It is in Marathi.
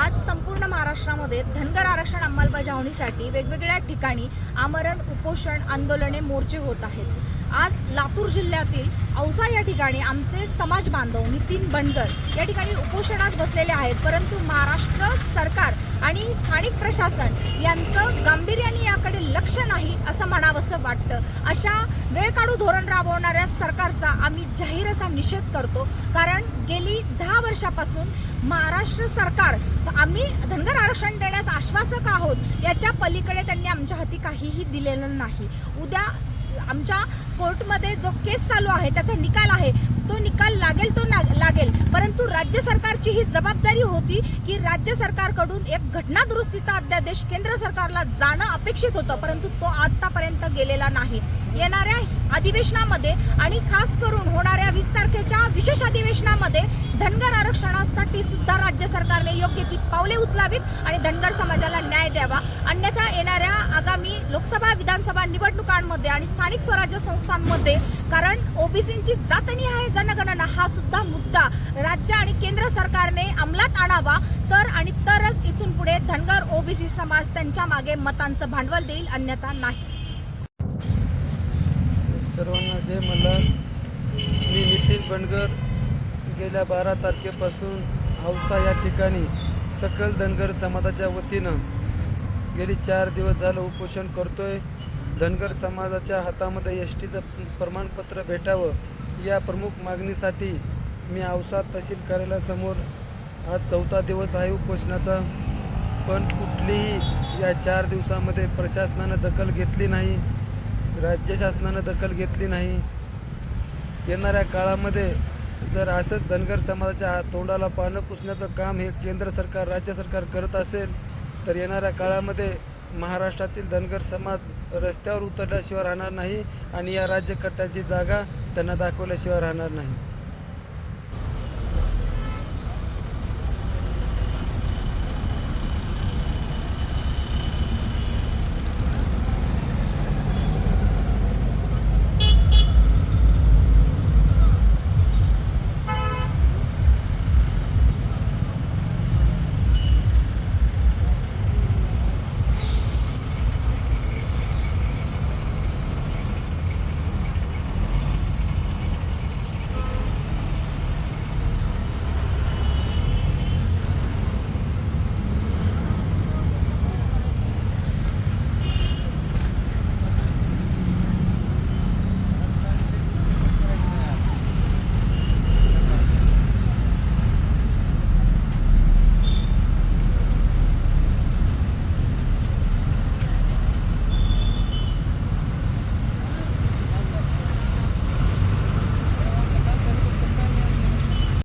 आज संपूर्ण महाराष्ट्रामध्ये धनगर आरक्षण अंमलबजावणीसाठी वेगवेगळ्या ठिकाणी आमरण उपोषण आंदोलने मोर्चे होत आहेत. आज लातूर जिल्ह्यातील औसा या ठिकाणी आमचे समाज बांधव नितीन बनकर या ठिकाणी उपोषणास बसलेले आहेत परंतु महाराष्ट्र सरकार आणि स्थानिक प्रशासन यांचं गांभीर्याने याकडे लक्ष नाही असं म्हणावंसं वाटतं. अशा वेळ काढू धोरण राबवणाऱ्या सरकारचा आम्ही जाहीर असा निषेध करतो. कारण गेली दहा वर्षापासून महाराष्ट्र सरकार आम्ही धनगर आरक्षण देण्यास आश्वासक आहोत. याच्या पलीकडे त्यांनी आमच्या हाती काहीही दिलेलं नाही. उद्या आमच्या कोर्टमध्ये जो केस चालू आहे त्याचा निकाल आहे तो निकाल लागेल तो परंतु राज्य सरकारची ही जबाबदारी होती की राज्य सरकारकडून एक घटना दुरुस्तीचा अध्यादेश केंद्र सरकारला जाणं अपेक्षित होतं परंतु तो आतापर्यंत गेलेला नाही. येणाऱ्या अधिवेशनामध्ये आणि खास करून होणाऱ्या वीस तारखेच्या विशेष अधिवेशनामध्ये धनगर आरक्षणासाठी सुद्धा राज्य सरकारने योग्य ती पावले उचलावीत आणि धनगर समाजाला न्याय द्यावा. अन्यथा येणाऱ्या आगामी लोकसभा विधानसभा निवडणुकांमध्ये आणि स्थानिक स्वराज्य संस्थांमध्ये कारण ओबीसींची जातनी आहे जनगणना हा सुद्धा मुद्दा राज्य आणि केंद्र सरकारने अंमलात आणावा. तर आणि तरच इथून पुढे धनगर ओबीसी समाज त्यांच्या मागे मतांचं भांडवल देईल अन्यथा नाही. सर्वांना जय मल्हार. मी नितीन बनगर. गेल्या बारा तारखेपासून औसा या ठिकाणी सकल धनगर समाजाच्या वतीनं गेली चार दिवस झालं उपोषण करतोय. धनगर समाजाच्या हातामध्ये एस टीचं प्रमाणपत्र भेटावं या प्रमुख मागणीसाठी मी औसा तहसील कार्यालयासमोर आज चौथा दिवस आहे उपोषणाचा. पण कुठलीही या चार दिवसामध्ये प्रशासनानं दखल घेतली नाही. राज्य शासनानं दखल घेतली नाही. येणाऱ्या काळामध्ये जर असंच धनगर समाजाच्या तोंडाला पानं पुसण्याचं काम हे केंद्र सरकार राज्य सरकार करत असेल तर येणाऱ्या काळामध्ये महाराष्ट्रातील धनगर समाज रस्त्यावर उतरल्याशिवाय राहणार नाही आणि या राज्यकर्त्याची जागा त्यांना दाखवल्याशिवाय राहणार नाही.